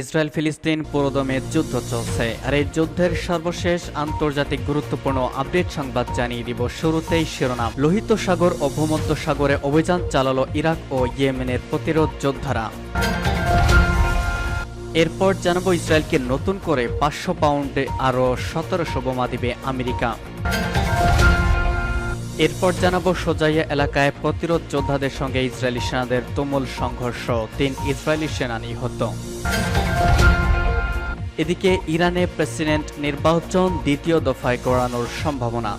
Israel ফিলিস্তিন পুরোদমে যুদ্ধ চলছে, আর এই যুদ্ধের সর্বশেষ আন্তর্জাতিক গুরুত্বপূর্ণ আপডেট সংবাদ জানিয়ে দিব শুরুতেই শিরোনাম। লোহিত সাগর ও ভূমধ্য সাগরে অভিযান চালালো ইরাক ও ইয়েমেনের প্রতিরোধ যোদ্ধারা। এরপর জানাব ইসরায়েলকে নতুন করে পাঁচশো পাউন্ডে আরও সতেরোশো বোমা দিবে আমেরিকা। এরপর জানাব সোজাইয়া এলাকায় প্রতিরোধ যোদ্ধাদের সঙ্গে ইসরায়েলি সেনাদের তুমুল সংঘর্ষ, তিন ইসরায়েলি সেনা নিহত। এদিকে ইরানে প্রেসিডেন্ট নির্বাচন দ্বিতীয় দফায় করানোর সম্ভাবনা।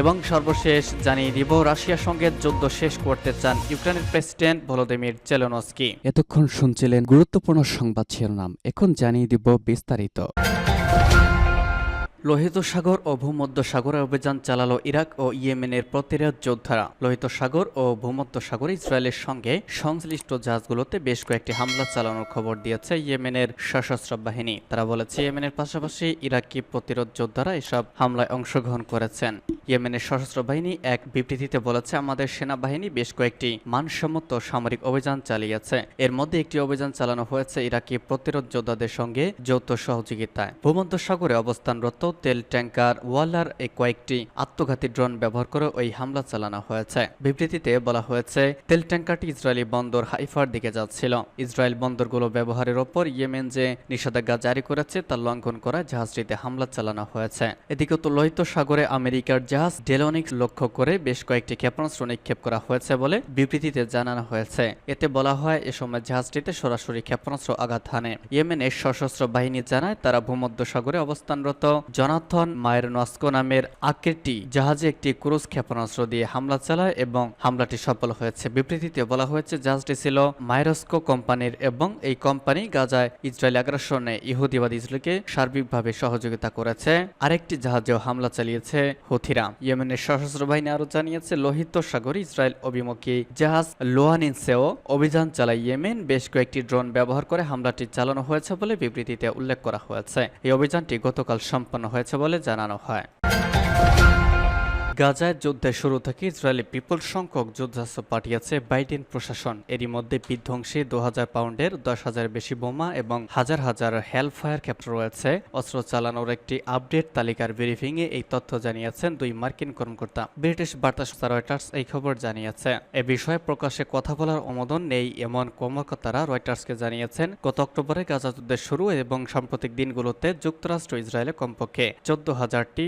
এবং সর্বশেষ জানিয়ে দিব, রাশিয়ার সঙ্গে যুদ্ধ শেষ করতে চান ইউক্রেনের প্রেসিডেন্ট ভলোদিমির জেলেনস্কি। এতক্ষণ শুনছিলেন গুরুত্বপূর্ণ সংবাদ শিরোনাম, এখন জানিয়ে দিব বিস্তারিত। লোহিত সাগর ও ভূমধ্য সাগরে অভিযান চালালো ইরাক ও ইয়েমেনের প্রতিরোধ যোদ্ধারা। লোহিত সাগর ও ভূমধ্য সাগরে ইসরায়েলের সঙ্গে সংশ্লিষ্ট জাহাজগুলোতে বেশ কয়েকটি হামলা চালানোর খবর দিয়েছে ইয়েমেনের সশস্ত্র বাহিনী। তারা বলেছে, ইয়েমেনের পাশাপাশি ইরাকি প্রতিরোধ যোদ্ধারা এসব হামলায় অংশগ্রহণ করেছেন। ইয়েমেনের সশস্ত্র বাহিনী এক বিবৃতিতে বলেছে, আমাদের সেনাবাহিনী বেশ কয়েকটি মানসম্মত সামরিক অভিযান চালিয়েছে। এর মধ্যে একটি অভিযান চালানো হয়েছে ইরাকি প্রতিরোধ যোদ্ধাদের সঙ্গে যৌথ সহযোগিতায়। ভূমধ্য সাগরে অবস্থানরত তেল ট্যাঙ্কার ওয়ালার এই কয়েকটি আত্মঘাতী ড্রোন ব্যবহার করে ওই হামলা চালানো হয়েছে। বিবৃতিতে বলা হয়েছে, তেল ট্যাঙ্কারটি ইসরায়েলি বন্দর হাইফার দিকে যাচ্ছিল। ইসরায়েল বন্দরগুলো ব্যবহারের ওপর ইয়েমেন যে নিষেধাজ্ঞা জারি করেছে তা লঙ্ঘন করা জাহাজটিতে হামলা চালানো হয়েছে। এদিকে তো লোহিত সাগরে আমেরিকার জাহাজ ডেলোনিক্স লক্ষ্য করে বেশ কয়েকটি ক্ষেপণাস্ত্র নিক্ষেপ করা হয়েছে বলে বিবৃতিতে জানানো হয়েছে। এতে বলা হয়, এ সময় জাহাজটিতে সরাসরি ক্ষেপণাস্ত্র আঘাত হানে। ইয়েমেনের সশস্ত্র বাহিনী জানায়, তারা ভূমধ্য সাগরে অবস্থানরত জনাথন মায়ের নস্কো নামের আকেরটি জাহাজে একটি ক্রুজ ক্ষেপণাস্ত্র দিয়ে হামলা চালায় এবং হামলাটি সফল হয়েছে। বিবৃতিতে বলা হয়েছে, জাহাজটি ছিল মাইরস্কো কোম্পানির এবং এই কোম্পানি গাজায় ইসরায়েল আগ্রাসনে ইহুদিবাদ ইসরায়েলকে সার্বিকভাবে সহযোগিতা করেছে। আরেকটি জাহাজেও হামলা চালিয়েছে হুথিরা। ইয়েমেনের সশস্ত্র বাহিনী আরও জানিয়েছে, লোহিত সাগরে ইসরায়েল অভিমুখী জাহাজ লোয়ানিনসেও অভিযান চালায় ইয়েমেন। বেশ কয়েকটি ড্রোন ব্যবহার করে হামলাটি চালানো হয়েছে বলে বিবৃতিতে উল্লেখ করা হয়েছে। এই অভিযানটি গতকাল সম্পন্ন হয়েছে বলে জানানো হয়। গাজায় যুদ্ধের শুরু থেকে ইসরায়েলি বিপুল সংখ্যক যুদ্ধাস্ত্র পাঠিয়েছে বাইডেন প্রশাসন। এরই মধ্যে বিধ্বংসী দু হাজার পাউন্ডের দশ হাজার বেশি বোমা এবং হাজার হাজার হেলফায়ার ক্যাপ্টার রয়েছে। অস্ত্র চালানোর একটি আপডেট তালিকার ব্রিফিং এ এই তথ্য জানিয়েছেন দুই মার্কিন কর্মকর্তা। ব্রিটিশ বার্তা সংস্থা রয়টার্স এই খবর জানিয়েছে। এ বিষয়ে প্রকাশ্যে কথা বলার অনুমোদন নেই এমন কর্মকর্তারা রয়টার্সকে জানিয়েছেন। গত অক্টোবরে গাজা যুদ্ধের শুরু এবং সাম্প্রতিক দিনগুলোতে যুক্তরাষ্ট্র ইসরায়েলে কমপক্ষে চোদ্দ হাজারটি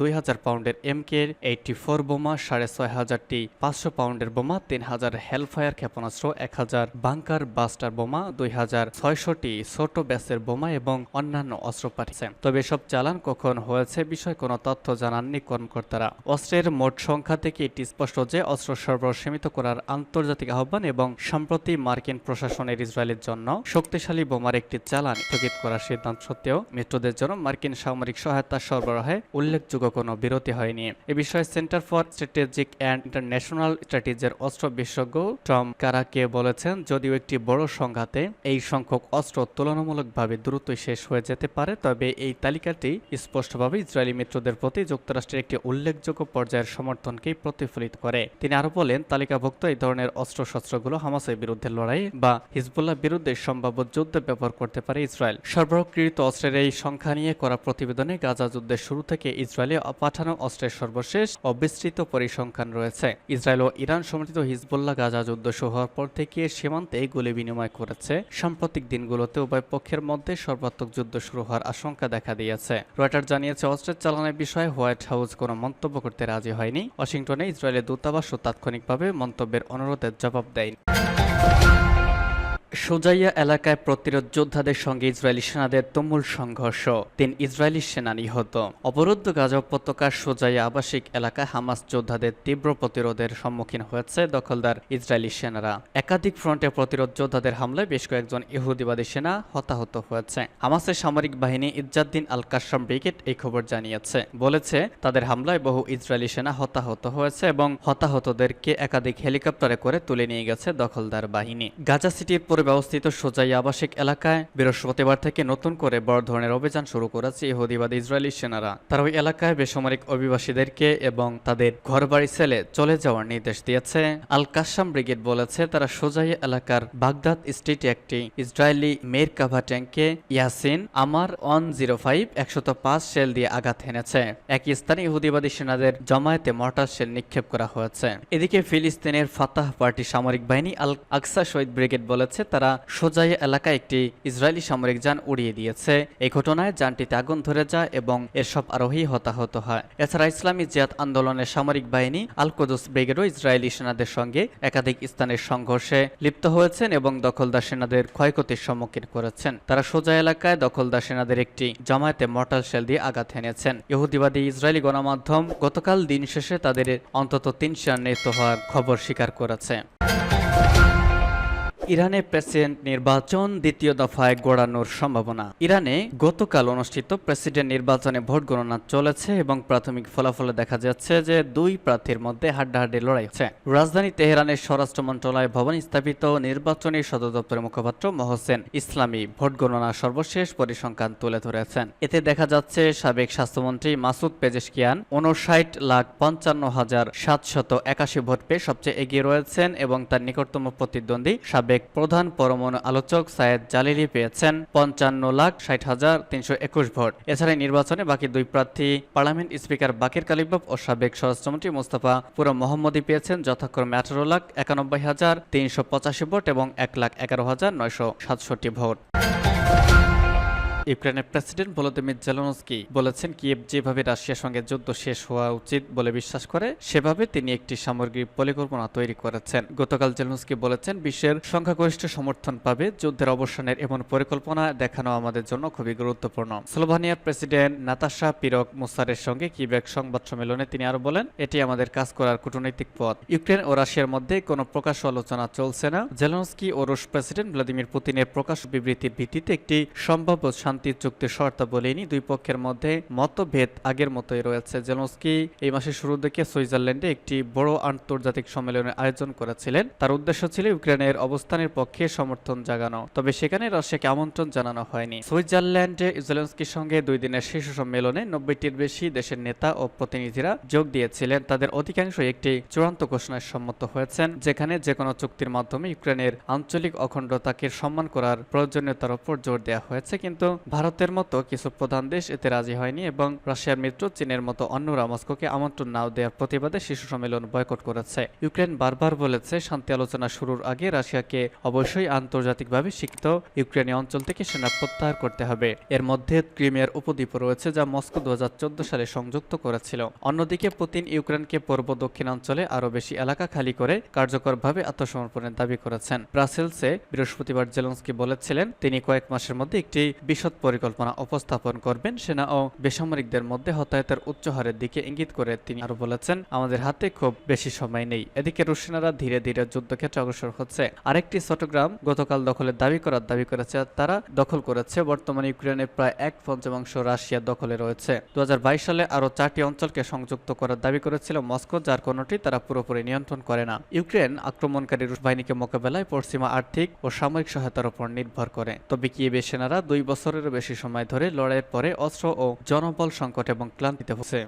দুই হাজার পাউন্ডের এম কে এইটটি ফোর বোমা, সাড়ে ছয় হাজারটি পাঁচশো পাউন্ডের বোমা, তিন হাজার হেলফায়ার ক্ষেপণাস্ত্র, এক হাজার বাংকার বাস্টার বোমা, দুই হাজার ছয়শটি ছোট ব্যাসের বোমা এবং অন্যান্য অস্ত্র পাঠিয়েছে। তবে এসব চালান কখন হয়েছে বিষয়ে কোনো তথ্য জানাননি কর্মকর্তারা। অস্ত্রের মোট সংখ্যা থেকে এটি স্পষ্ট যে অস্ত্র সরবরাহ সীমিত করার আন্তর্জাতিক আহ্বান এবং সম্প্রতি মার্কিন প্রশাসনের ইসরায়েলের জন্য শক্তিশালী বোমার একটি চালান স্থগিত করার সিদ্ধান্ত সত্ত্বেও মিত্রদের জন্য মার্কিন সামরিক সহায়তা সরবরাহে উল্লেখযোগ্য কোনো বিরতি হয়নি। এ বিষয়ে centre for strategic and international স্ট্র্যাটেজির অস্ত্র বিশেষজ্ঞ টম কারাকে বলেছেন, যদিও একটি বড় সংঘাতে এই সংখ্যক অস্ত্র তুলনামূলকভাবে দ্রুতই শেষ হয়ে যেতে পারে, তবে এই তালিকাটি স্পষ্টভাবে ইসরায়েলি মিত্রদের প্রতি যুক্তরাষ্ট্রের একটি উল্লেখযোগ্য পর্যায়ের সমর্থনকেই প্রতিফলিত করে। তিনি আরও বলেন, তালিকাভুক্ত এই ধরনের অস্ত্রশস্ত্রগুলো হামাসের বিরুদ্ধে লড়াই বা হিজবুল্লাহ বিরুদ্ধে সম্ভাব্য যুদ্ধে ব্যবহার করতে পারে ইসরায়েল। সরবরাহকৃত অস্ত্রের এই সংখ্যা নিয়ে করা প্রতিবেদনে গাজা যুদ্ধের শুরু থেকে ইসরায়েলে পাঠানো অস্ত্রের সর্বশেষ অবিস্তৃত পরিসংখ্যান রয়েছে। ইসরায়েল ও ইরান সমর্থিত হিজবুল্লাহ গাজা যুদ্ধ শুরু হওয়ার পর থেকে সীমান্তে গুলি বিনিময় করেছে। সাম্প্রতিক দিনগুলোতে উভয় পক্ষের মধ্যে সর্বাত্মক যুদ্ধ শুরু হওয়ার আশঙ্কা দেখা দিয়েছে। রয়টার জানিয়েছে, অস্ত্রের চালানের বিষয়ে হোয়াইট হাউস কোনো মন্তব্য করতে রাজি হয়নি। ওয়াশিংটনে ইসরায়েলের দূতাবাসও তাৎক্ষণিকভাবে মন্তব্যের অনুরোধের জবাব দেয়নি। সোজাইয়া এলাকায় প্রতিরোধ যোদ্ধাদের সঙ্গে ইসরায়েলি সেনাদের তুমুল সংঘর্ষ। তিন ইসরায়েলি সেনা নিহত। অবরুদ্ধ গাজা উপত্যকার সোজাইয়া আবাসিক এলাকায় হামাস যোদ্ধাদের তীব্র প্রতিরোধের সম্মুখীন হয়েছে দখলদার ইসরায়েলি সেনারা। একাধিক ফ্রন্টে প্রতিরোধ যোদ্ধাদের হামলায় বেশ কয়েকজন ইহুদিবাদী সেনা হতাহত হয়েছে। হামাসের সামরিক বাহিনী ইজ্জাদ্দিন আল কাসাম ব্রিগেড এই খবর জানিয়েছে। বলেছে, তাদের হামলায় বহু ইসরায়েলি সেনা হতাহত হয়েছে এবং হতাহতদেরকে একাধিক হেলিকপ্টারে করে তুলে নিয়ে গেছে দখলদার বাহিনী। গাজা সিটির পূর্বে অবস্থিত সোজাই আবাসিক এলাকায় বৃহস্পতিবার থেকে নতুন করে বড় ধরনের অভিযান শুরু করেছে ইহুদিবাদী ইসরায়েলি সেনারা। তারা ওই এলাকায় বেসামরিক অভিবাসীদেরকে এবং তাদের ঘরবাড়ি ছেলে চলে যাওয়ার নির্দেশ দিয়েছে। আল কাসাম ব্রিগেড বলেছে, তারা সোজাই এলাকার বাগদাদ স্ট্রিটে একটি ইসরায়েলি মের কাভা ট্যাঙ্কে ইয়াসিন আমার ওয়ান জিরো ফাইভ একশত পাঁচ শেল দিয়ে আঘাত হেনেছে। একই স্থানে ইহুদিবাদী সেনাদের জমায়েতে মর্টার শেল নিক্ষেপ করা হয়েছে। এদিকে ফিলিস্তিনের ফাতাহ পার্টি সামরিক বাহিনী আল আকসা শহীদ ব্রিগেড বলেছে তারা সোজাই এলাকায় একটি ইসরায়েলি সামরিক যান উড়িয়ে দিয়েছে। এই ঘটনায় যানটিতে আগুন ধরে যায় এবং এর সব আরোহী হতাহত হয়। এছাড়া ইসলামী জিয়াদ আন্দোলনের সামরিক বাহিনী আল ব্রিগেডও ইসরায়েলি সেনাদের সঙ্গে একাধিক স্থানের সংঘর্ষে লিপ্ত হয়েছেন এবং দখলদার সেনাদের ক্ষয়ক্ষতির সম্মুখীন করেছেন। তারা সোজা এলাকায় দখলদার সেনাদের একটি জামায়াতে মর্টাল শেল দিয়ে আঘাত হেনেছেন। ইহুদিবাদী ইসরায়েলি গণমাধ্যম গতকাল দিন শেষে তাদের অন্তত তিন সেনা নিহত হওয়ার খবর স্বীকার করেছে। ইরানে প্রেসিডেন্ট নির্বাচন দ্বিতীয় দফায় গড়ানোর সম্ভাবনা। ইরানে গতকাল অনুষ্ঠিত প্রেসিডেন্ট নির্বাচনে ভোট গণনা চলেছে এবং প্রাথমিক ফলাফলে দেখা যাচ্ছে যে দুই প্রার্থীর মধ্যে হাড্ডাহাড্ডি লড়াই হচ্ছে। রাজধানী তেহরানের স্বরাষ্ট্র মন্ত্রণালয় ভবন স্থাপিত নির্বাচনী সদর দপ্তরের মুখপাত্র মহসেন ইসলামী ভোট গণনা সর্বশেষ পরিসংখ্যান তুলে ধরেছেন। এতে দেখা যাচ্ছে সাবেক স্বাস্থ্যমন্ত্রী মাসুদ পেজেশকিয়ান উনষাট লাখ পঞ্চান্ন হাজার সাতশত একাশি ভোট পেয়ে সবচেয়ে এগিয়ে রয়েছেন এবং তার নিকটতম প্রতিদ্বন্দ্বী সাবেক প্রধান পরমাণু আলোচক সায়েদ জালিলি পেয়েছেন পঞ্চান্ন লাখ ষাট হাজার তিনশো একুশ ভোট। এছাড়া নির্বাচনে বাকি দুই প্রার্থী পার্লামেন্ট স্পিকার বাকির কালিবাব ও সাবেক স্বরাষ্ট্রমন্ত্রী মোস্তফা পুরো মোহাম্মদী পেয়েছেন যথাক্রমে আঠারো লাখ একানব্বই হাজার তিনশো পঁচাশি ভোট এবং এক লাখ এগারো হাজার নয়শো সাতষট্টি ভোট। ইউক্রেনের প্রেসিডেন্ট ভলোদিমির জেলনস্কি বলেছেন কিয়েভ যেভাবে রাশিয়ার সঙ্গে যুদ্ধ শেষ হওয়া উচিত বলে বিশ্বাস করে, সেভাবে তিনি একটি সামগ্রিক পরিকল্পনা তৈরি করেছেন। গতকাল জেলনস্কি বলেছেন, বিশ্বের সংখ্যাগরিষ্ঠ সমর্থন পাবে, যুদ্ধের অবসানের এমন পরিকল্পনা দেখানো আমাদের জন্য খুবই গুরুত্বপূর্ণ। স্লোভানিয়ার প্রেসিডেন্ট নাতাশা পিরক মুসারের সঙ্গে কিবেক সংবাদ সম্মেলনে তিনি আরও বলেন, এটি আমাদের কাজ করার কূটনৈতিক পথ। ইউক্রেন ও রাশিয়ার মধ্যে কোনো প্রকাশ আলোচনা চলছে না। জেলনস্কি ও রুশ প্রেসিডেন্ট ভ্লাদিমির পুতিনের প্রকাশ বিবৃতির ভিত্তিতে একটি সম্ভাব্য শান্তি চুক্তির শর্তাবলীনি দুই পক্ষের মধ্যে মতভেদ আগের মতোই রয়েছে। জেলনস্কি এই মাসের শুরুর দিকে সুইজারল্যান্ডে একটি বড় আন্তর্জাতিক সম্মেলনের আয়োজন করেছিলেন। তার উদ্দেশ্য ছিল ইউক্রেনের অবস্থানের পক্ষে সমর্থন জাগানো। তবে সেখানে রাশিয়াকে আমন্ত্রণ জানানো হয়নি। সুইজারল্যান্ডে জেলেন্সকির সঙ্গে দুই দিনের শীর্ষ সম্মেলনে নব্বইটির বেশি দেশের নেতা ও প্রতিনিধিরা যোগ দিয়েছিলেন। তাদের অধিকাংশই একটি চূড়ান্ত ঘোষণায় সম্মত হয়েছেন, যেখানে যে কোনো চুক্তির মাধ্যমে ইউক্রেনের আঞ্চলিক অখণ্ডতাকে সম্মান করার প্রয়োজনীয়তার উপর জোর দেওয়া হয়েছে। কিন্তু ভারতের মতো কিছু প্রধান দেশ এতে রাজি হয়নি এবং রাশিয়ার মিত্র, চীনের মতো অন্যরা মস্কোকে আমন্ত্রণ নাও দেওয়ার প্রতিবাদে শীর্ষ সম্মেলন বয়কট করেছে। ইউক্রেন বারবার বলেছে, শান্তি আলোচনা শুরুর আগে রাশিয়াকে অবশ্যই আন্তর্জাতিকভাবে স্বীকৃত ইউক্রেনীয় অঞ্চল থেকে সেনা প্রত্যাহার করতে হবে। এর মধ্যে ক্রিমিয়ার উপদ্বীপ রয়েছে যা মস্কো দু হাজার চোদ্দ সালে সংযুক্ত করেছিল। অন্যদিকে পুতিন ইউক্রেনকে পূর্ব দক্ষিণাঞ্চলে আরও বেশি এলাকা খালি করে কার্যকরভাবে আত্মসমর্পণের দাবি করেছেন। ব্রাসেলসে বৃহস্পতিবার জেলন্সকি বলেছিলেন, তিনি কয়েক মাসের মধ্যে একটি বিশদ পরিকল্পনা উপস্থাপন করবেন। সেনা ও বেসামরিকদের মধ্যে হতাহতের উচ্চ হারের দিকে ইঙ্গিত করে তিনি আরও বলেছেন, আমাদের হাতে খুব বেশি সময় নেই। এদিকে রুশ সেনারা ধীরে ধীরে যুদ্ধক্ষেত্রে অগ্রসর হচ্ছে। আরেকটি চট্টগ্রাম গতকাল দখলের দাবি করার দাবি করেছে, তারা দখল করেছে। বর্তমানে ইউক্রেনের প্রায় এক পঞ্চমাংশ রাশিয়া দখলে রয়েছে। দু হাজার বাইশ সালে আরও চারটি অঞ্চলকে সংযুক্ত করার দাবি করেছিল মস্কো, যার কোনোটি তারা পুরোপুরি নিয়ন্ত্রণ করে না। ইউক্রেন আক্রমণকারী রুশ বাহিনীকে মোকাবেলায় পশ্চিমা আর্থিক ও সামরিক সহায়তার উপর নির্ভর করে। তবে কিয়েবে সেনারা দুই বছরেরও বেশি সময় ধরে লড়াইয়ের পরে অস্ত্র ও জনবল সংকট এবং ক্লান্তিতে হচ্ছে